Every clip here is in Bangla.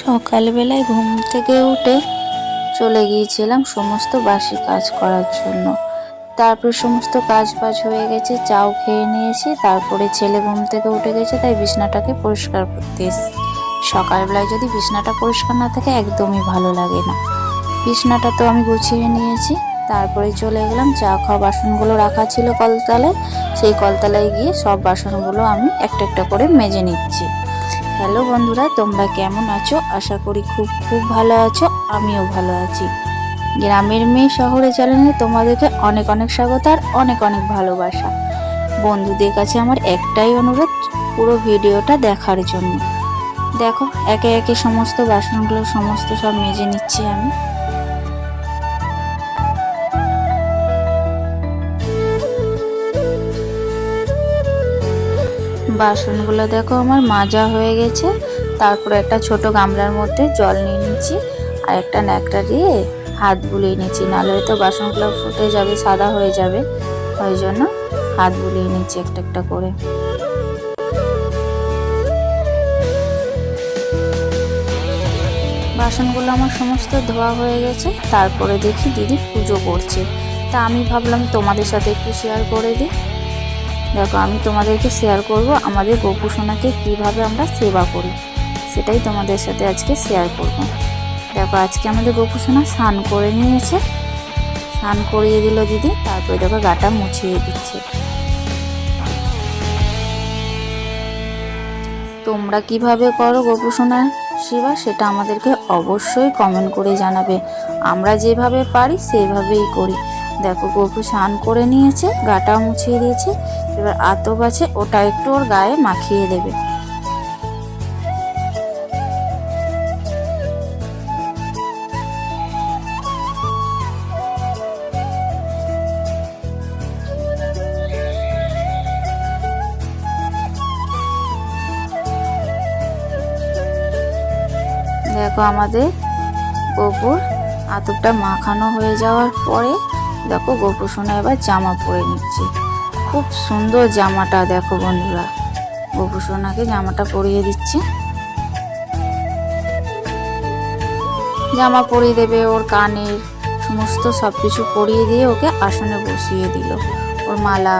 সকালবেলায় ঘুম থেকে উঠে চলে গিয়েছিলাম সমস্ত বাসি কাজ করার জন্য। তারপর সমস্ত কাজ বাজ হয়ে গেছে, চাও খেয়ে নিয়েছি, তারপরে ছেলে ঘুম থেকে উঠে গেছে, তাই বিছনাটাকে পরিষ্কার করতে এসেছি। সকালবেলায় যদি বিছনাটা পরিষ্কার না থাকে, একদমই ভালো লাগে না। বিছনাটা তো আমি গুছিয়ে নিয়েছি, তারপরে চলে গেলাম, চা খাওয়া বাসনগুলো রাখা ছিল কলতলায়, সেই কলতলায় গিয়ে সব বাসনগুলো আমি একটা একটা করে মেজে নিচ্ছি। হ্যালো বন্ধুরা, তোমরা কেমন আছো? আশা করি খুব খুব ভালো আছো, আমিও ভালো আছি। গ্রামের মেয়ে শহরে চ্যানেলে তোমাদেরকে অনেক অনেক স্বাগত আর অনেক অনেক ভালোবাসা। বন্ধুদের কাছে আমার একটাই অনুরোধ, পুরো ভিডিওটা দেখার জন্য। দেখো, একে একে সমস্ত বাসনগুলো, সমস্ত সব মেজে নিচ্ছি আমি। বাসনগুলো দেখো, আমার মাজা হয়ে গেছে। তারপরে একটা ছোট গামলার মধ্যে জল নিয়ে নিচ্ছি আর একটা ন্যাকড়া দিয়ে হাত বুলিয়ে নিচ্ছি নাহলে তো বাসনগুলো ফুটে যাবে, সাদা হয়ে যাবে। ওই জন্য হাত বুলিয়ে নিচ্ছি একটা একটা করে। বাসনগুলো আমার সমস্ত ধোয়া হয়ে গেছে। তারপরে দেখি দিদি পুজো করছে। তা আমি ভাবলাম তোমাদের সাথে একটু শেয়ার করে দিই। দেখো, আমি তোমাদেরকে শেয়ার করব আমাদের গোপু সোনাকে কীভাবে আমরা সেবা করি। সেটাই তোমাদের সাথে আজকে শেয়ার করব। দেখো, আজকে আমাদের গোপু সোনা স্নান করে নিয়েছে। স্নান করিয়ে দিল দিদি, তারপরে দেখো গাটা মুছিয়ে দিচ্ছে। তোমরা কীভাবে করো গোপু সোনার সেবা, সেটা আমাদেরকে অবশ্যই কমেন্ট করে জানাবে। আমরা যেভাবে পারি সেভাবেই করি। দেখো, গপু স্নান করে নিয়েছে গাটাও মুছিয়ে দিয়েছে। এবার আতপ আছে, ওটা একটু ওর গায়ে মাখিয়ে দেবে। দেখো আমাদের গোপুর, আতপটা মাখানো হয়ে যাওয়ার পরে দেখো গোপুর সোনা এবার জামা পরে নিচ্ছে। খুব সুন্দর জামাটা, দেখো বন্ধুরা। গোপু সোনাকে জামাটা পরিয়ে দিচ্ছে। জামা পরিয়ে দেবে ওর কানের, সমস্ত সব কিছু পরিয়ে দিয়ে ওকে আসনে বসিয়ে দিল। ওর মালা,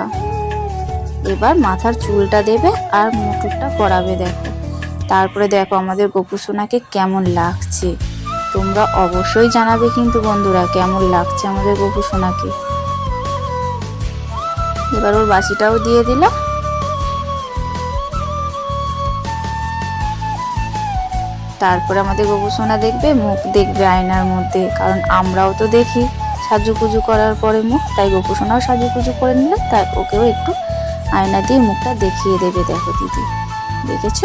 এবার মাথার চুলটা দেবে আর মুটুরটা পরাবে, দেখো। তারপরে দেখো আমাদের গোপু সোনাকে কেমন লাগছে। তোমরা অবশ্যই জানাবে কিন্তু বন্ধুরা, কেমন লাগছে আমাদের গোপু সোনাকে। এবার ওর বাসিটাও দিয়ে দিল। তারপরে আমাদের গোপু সোনা দেখবে, মুখ দেখবে আয়নার মধ্যে, কারণ আমরাও তো দেখি সাজুকুজু করার পরে মুখ, তাই গোপু সোনাও সাজুকুজু করে নিলে, তাই ওকেও একটু আয়না দিয়ে মুখটা দেখিয়ে দেবে, দেখো দিদি। দেখেছ?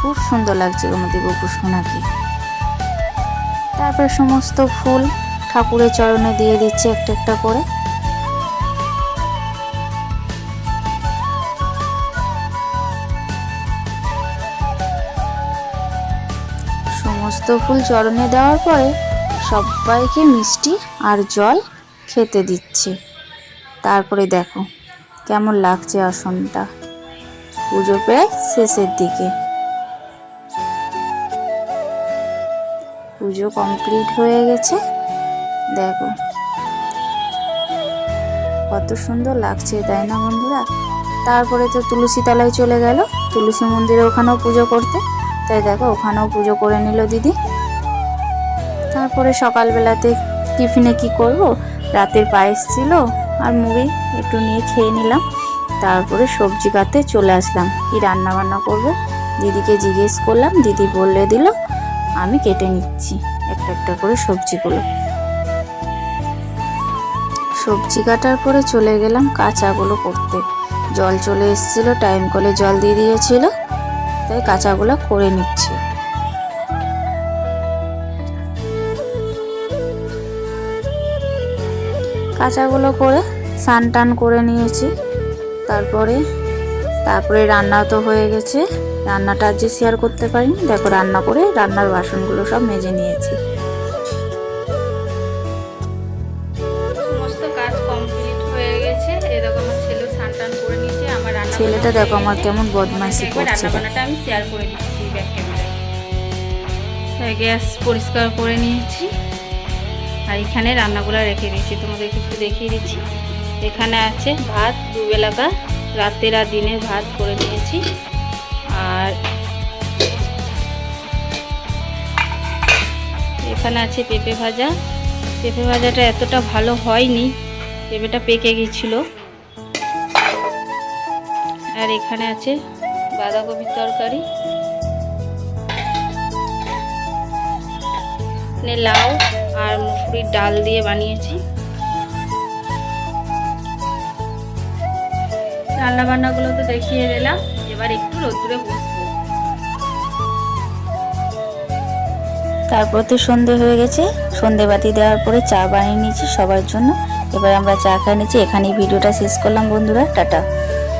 খুব সুন্দর লাগছে আমাদের গোপু সোনাকে। তারপরে সমস্ত ফুল ঠাকুরের চরণে দিয়ে দিচ্ছে একটা একটা করে। ফুল চরণে দেওয়ার পরে সবাইকে মিষ্টি আর জল খেতে দিচ্ছে। তারপরে দেখো, কেমন লাগছে আসনটা। পুজো প্রায় শেষের দিকে। পুজো কমপ্লিট হয়ে গেছে। দেখো, কত সুন্দর লাগছে, তাই না বন্ধুরা? তারপরে তো তুলসী তলায় চলে গেল। তুলসী মন্দিরে ওখানেও পুজো করতে। তাই দেখো, ওখানেও পুজো করে নিল দিদি। তারপরে সকালবেলাতে টিফিনে কি করব? রাতের পায়েস ছিল আর মুড়ি একটু নিয়ে খেয়ে নিলাম। তারপরে সবজি কাটতে চলে আসলাম। কি রান্না বান্না করবে? দিদিকে জিজ্ঞেস করলাম, দিদি বললে দিল, আমি কেটে নিচ্ছি একটা একটা করে সবজিগুলো। সবজি কাটার পরে চলে গেলাম কাঁচাগুলো করতে। জল চলে এসেছিল টাইম কলে জল দিয়ে দিয়েছিল। তাই কাঁচাগুলো করে নিচ্ছি। কাঁচাগুলো করে স্নান টান করে নিয়েছি। তারপরে তারপরে রান্না তো হয়ে গেছে। রান্নাটা যে শেয়ার করতে পারিনি। দেখো রান্না করে রান্নার বাসনগুলো সব মেজে নিয়েছি। ছেলেটা দেখো আমার কেমন বদমাইশি করছে আমি শেয়ার করে দিচ্ছি ব্যাক ক্যামেরায়। গ্যাস পরিষ্কার করে নিয়েছি। আর এখানে রান্নাগুলো রেখে দিয়েছি তোমাদেরকে একটু দেখিয়ে দিচ্ছি। এখানে আছে ভাত দুবেলাকার রাতের আর দিনের ভাত করে নিয়েছি। আর এখানে আছে পেঁপে ভাজা। পেঁপে ভাজাটা এতটা ভালো হয়নি পেঁপেটা পেকে গেছিল। আর এখানে আছে বাঁধাকপির তরকারি। লাউ আর মুসুরির ডাল দিয়ে বানিয়েছি। রান্না বান্নাগুলো তো দেখিয়ে দিলাম, এবার একটু রোদ্দুরে বসবো। তারপর তো সন্ধে হয়ে গেছে, সন্ধে বাতি দেওয়ার পরে চা বানিয়ে নিয়েছি সবার জন্য। এবার আমরা চা খাই নিচ্ছি, এখানেই ভিডিওটা শেষ করলাম বন্ধুরা, টাটা।